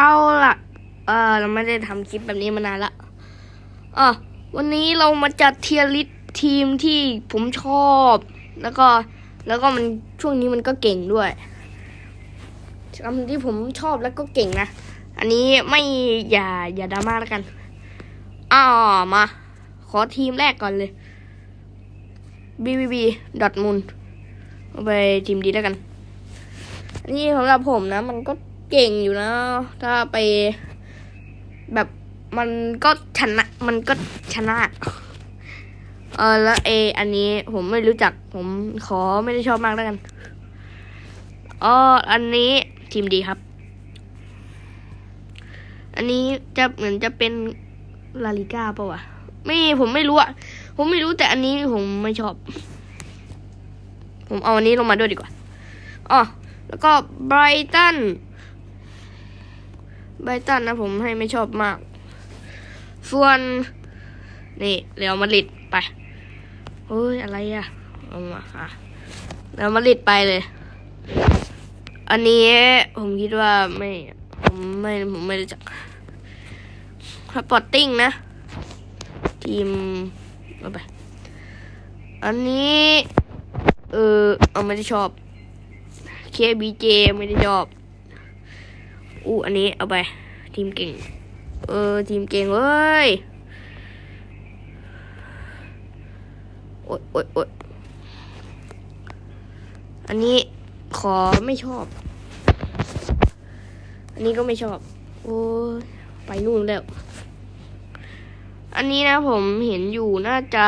เอาล่ะเออเราไม่ได้ทำคลิปแบบนี้มานานละอะวันนี้เรามาจัดเทียริสทีมที่ผมชอบ แล้วก็แล้วก็มันช่วงนี้มันก็เก่งด้วยคำที่ผมชอบแล้วก็เก่งนะ อันนี้ไม่อย่าอย่าดราม่าแล้วกันอ่ามา ขอทีมแรกก่อนเลย BBB ดอทมุนเอาไปทีมดีแล้วกันอันนี้สำหรับผมนะ มันก็ เก่งอยู่นะ ถ้าไป แบบมันก็ชนะ มันก็ชนะ เออแล้วเอ อันนี้ผมไม่รู้จัก ผมขอไม่ได้ชอบมากแล้วกันอ๋ออันนี้ทีมดีครับ อันนี้จะเหมือนจะเป็นลาลิก้าปะวะ ไม่ผมไม่รู้อะผมไม่รู้แต่อันนี้ผมไม่ชอบ ผมเอาอันนี้ลงมาด้วยดีกว่าอ๋อแล้วก็ไบรตัน ไบตันนะผมให้ไม่ชอบมาก ส่วน นี่เรียวมาดริดไปเฮ้ย อะไรอะเอามาค่ะเรียวมาดริดไปเลย อันนี้ผมคิดว่าไม่ ผมไม่ผมไม่รู้จักสปอร์ติ้งนะ ทีมเอาไป อันนี้ เออเอาไม่ได้ชอบ KBJ ไม่ได้ชอบ อู้อันนี้เอาไป ทีมเก่ง เออ ทีมเก่งเว้ยโอ๊ยโอ๊ยโอ๊ยอันนี้ขอไม่ชอบ อันนี้ก็ไม่ชอบ โอ้ไปนู่นแล้ว อันนี้นะผมเห็นอยู่น่าจะ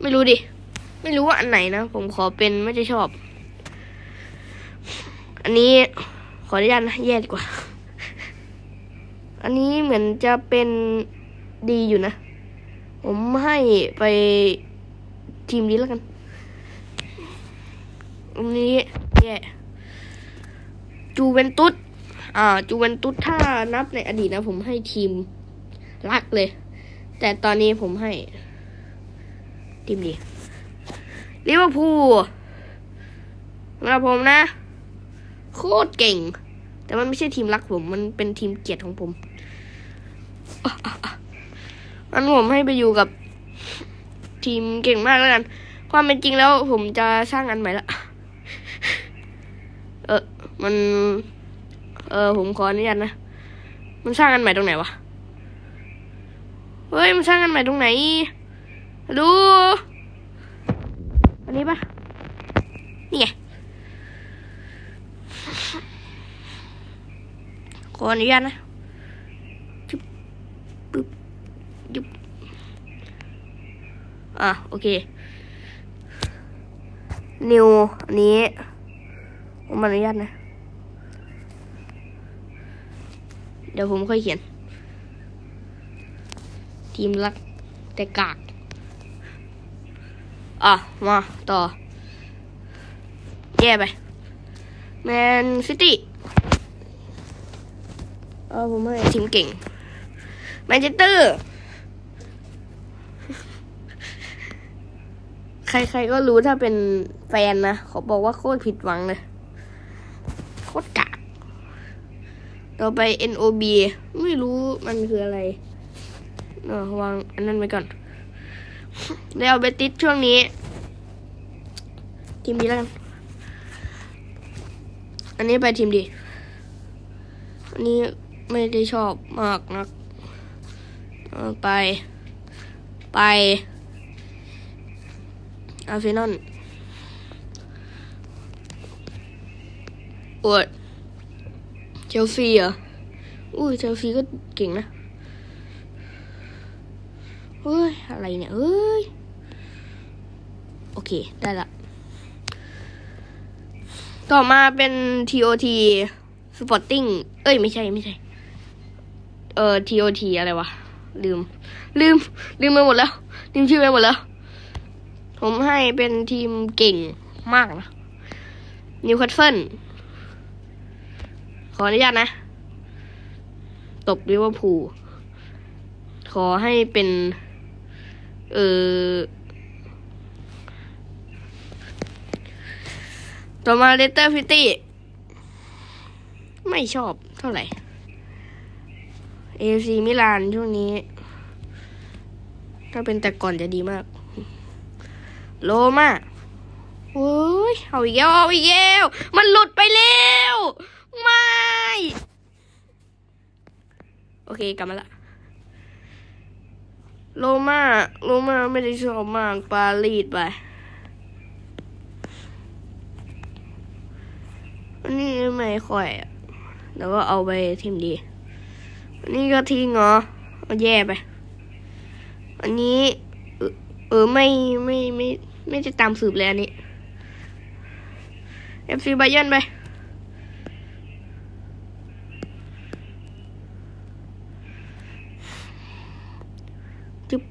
ไม่รู้ดิ ไม่รู้ว่าอันไหนนะ ผมขอเป็นไม่ได้ชอบ อันนี้ขออนุญาตนะแย่ดีกว่า อันนี้เหมือนจะเป็นดีอยู่นะ ผมให้ไปทีมนี้แล้วกันอันนี้แย่จูเวนตุสอ่าจูเวนตุสถ้านับในอดีตนะ ผมให้ทีมรักเลย แต่ตอนนี้ผมให้ ทีมดีลิเวอร์พูลสำหรับผมนะ โคตรเก่ง แต่มันไม่ใช่ทีมรักผม มันเป็นทีมเกลียดของผมอะอะอะงั้นผมให้ไปอยู่กับทีมเก่งมากแล้วกัน ความเป็นจริงแล้วผมจะสร้างอันใหม่ละ เออ มัน เออ ผมขออนุญาตนะ มันสร้างอันใหม่ตรงไหนวะ เฮ้ย มันสร้างอันใหม่ตรงไหน ดู อันนี้ปะนี่ไง ขออนุญาตนะจุ๊บปึ๊บยุบอะ โอเค นิวอันนี้ผมอนุญาตนะ เดี๋ยวผมค่อยเขียน ทีมรักแต่กาก อะ มา ต่อ แย่ไป แมนซิตี้ เออผมให้ทีมเก่งแมนเชสเตอร์ใครๆก็รู้ถ้าเป็นแฟนนะเขาบอกว่าโคตรผิดหวังเลย โคตรกากต่อไป NOB ไม่รู้มันคืออะไรเออวางอันนั้นไว้ก่อนแล้วเบติสช่วงนี้ ทีมดีแล้วกัน อันนี้ไปทีมดี อันนี้ ไม่ได้ชอบมากนักไป ไปอาร์เซนอลอวดเชลซีเหรออุ้ยเชลซีก็เก่งนะเฮ้ย อะไรเนี่ยเอ้ย โอเค ได้ละ ต่อมาเป็น TOT Sporting เอ้ย ไม่ใช่ ไม่ใช่ เอ่อ TOT อะไรวะ ลืม ลืม ลืมไปหมดแล้ว ลืมชื่อไปหมดแล้ว ผมให้เป็นทีมเก่งมากนะนิวคาสเซิลขออนุญาตนะ ตบลิเวอร์พูลขอให้เป็น เออต่อมาเลสเตอร์ซิตี้ ไม่ชอบเท่าไหร่ เอซีมิลานช่วงนี้ ถ้าเป็นแต่ก่อนจะดีมาก โลมาโอ้ยเอาอีกแล้วเอาอีกแล้วมันหลุดไปแล้วไม่ โอเคกลับมาละโลมาโลมาไม่ได้ชอบมากปารีสไปนนี้ไม่ค่อยแต่ว่าเอาไปทีมดี นนี้ก็ทิ้งเหรอเอาแย่ไป อันนี้ เออไม่ไม่ไม่ไม่จะตามสืบเลยอันนี้ FC บเยร์นไปจึ๊บ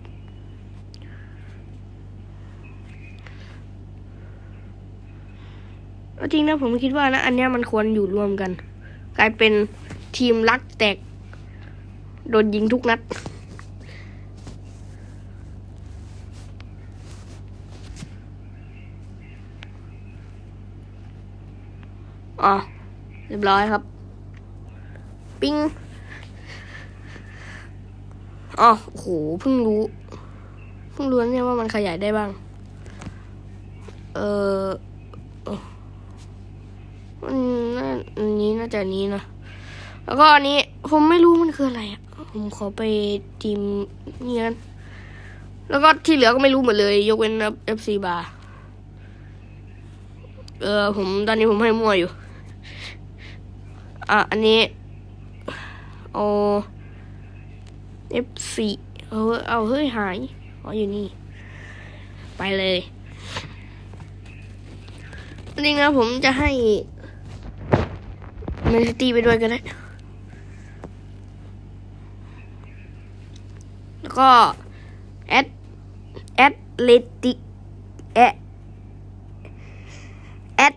เอาจริงนะผมคิดว่านะ อันเนี้ยมันควรอยู่รวมกัน กลายเป็นทีมรักแตก โดนยิงทุกนัด อ๋อ เรียบร้อยครับ ปิ้งอ๋อโห เพิ่งรู้ เพิ่งรู้เนี่ยว่ามันขยายได้บ้าง เออออมันน่าอันนี้น่าจะนี้นะ แล้วก็อันนี้ ผมไม่รู้มันคืออะไรอะ ผมขอไปทีมนี่กันแล้วก็ที่เหลือก็ไม่รู้หมดเลย ยกเว้น FC บาร์เออ ผมตอนนี้ผมให้มั่วอยู่ อะ อันนี้โอ F4 เอาเว้ยเอาเฮ้ยหายอ๋ออยู่นี่ ไปเลยจริงนะผมจะให้แมนซิตี้ไปด้วยก็ได้ แล้ว ก็แอดแอดเลติกแอแอด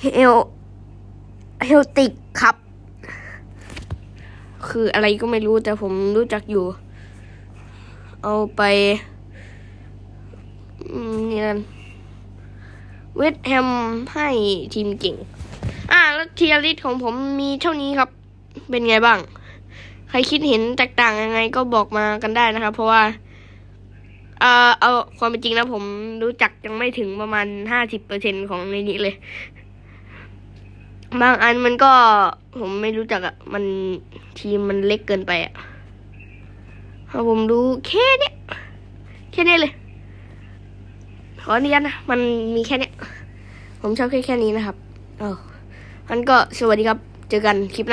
เฮลเฮลติกครับ คืออะไรก็ไม่รู้แต่ผมรู้จักอยู่ เอาไปนี่นั่นเวสแฮมให้ทีมเก่ง อ่าแล้วเทียริสของผมมีเท่านี้ครับ เป็นไงบ้าง ครคิดเห็นแตกต่างยังไงก็บอกมากันได้นะครับ เพราะว่า เอ่อเอาความเป็นจริงนะผมรู้จักยังไม่ถึงประมาณห้าสิบเปอร์เซ็นของในนี้เลย บางอันมันก็ ผมไม่รู้จักอะ่ะมันทีมมันเล็กเกินไปอะ่ะเอาผมดูแค่เนี้ยแค่นี้เลย ขออนุญาตนะมันมีแค่เนี้ยผมชอบแค่แค่นี้นะครับเออมันก็สวัสดีครับ เจอกันคลิปหน้า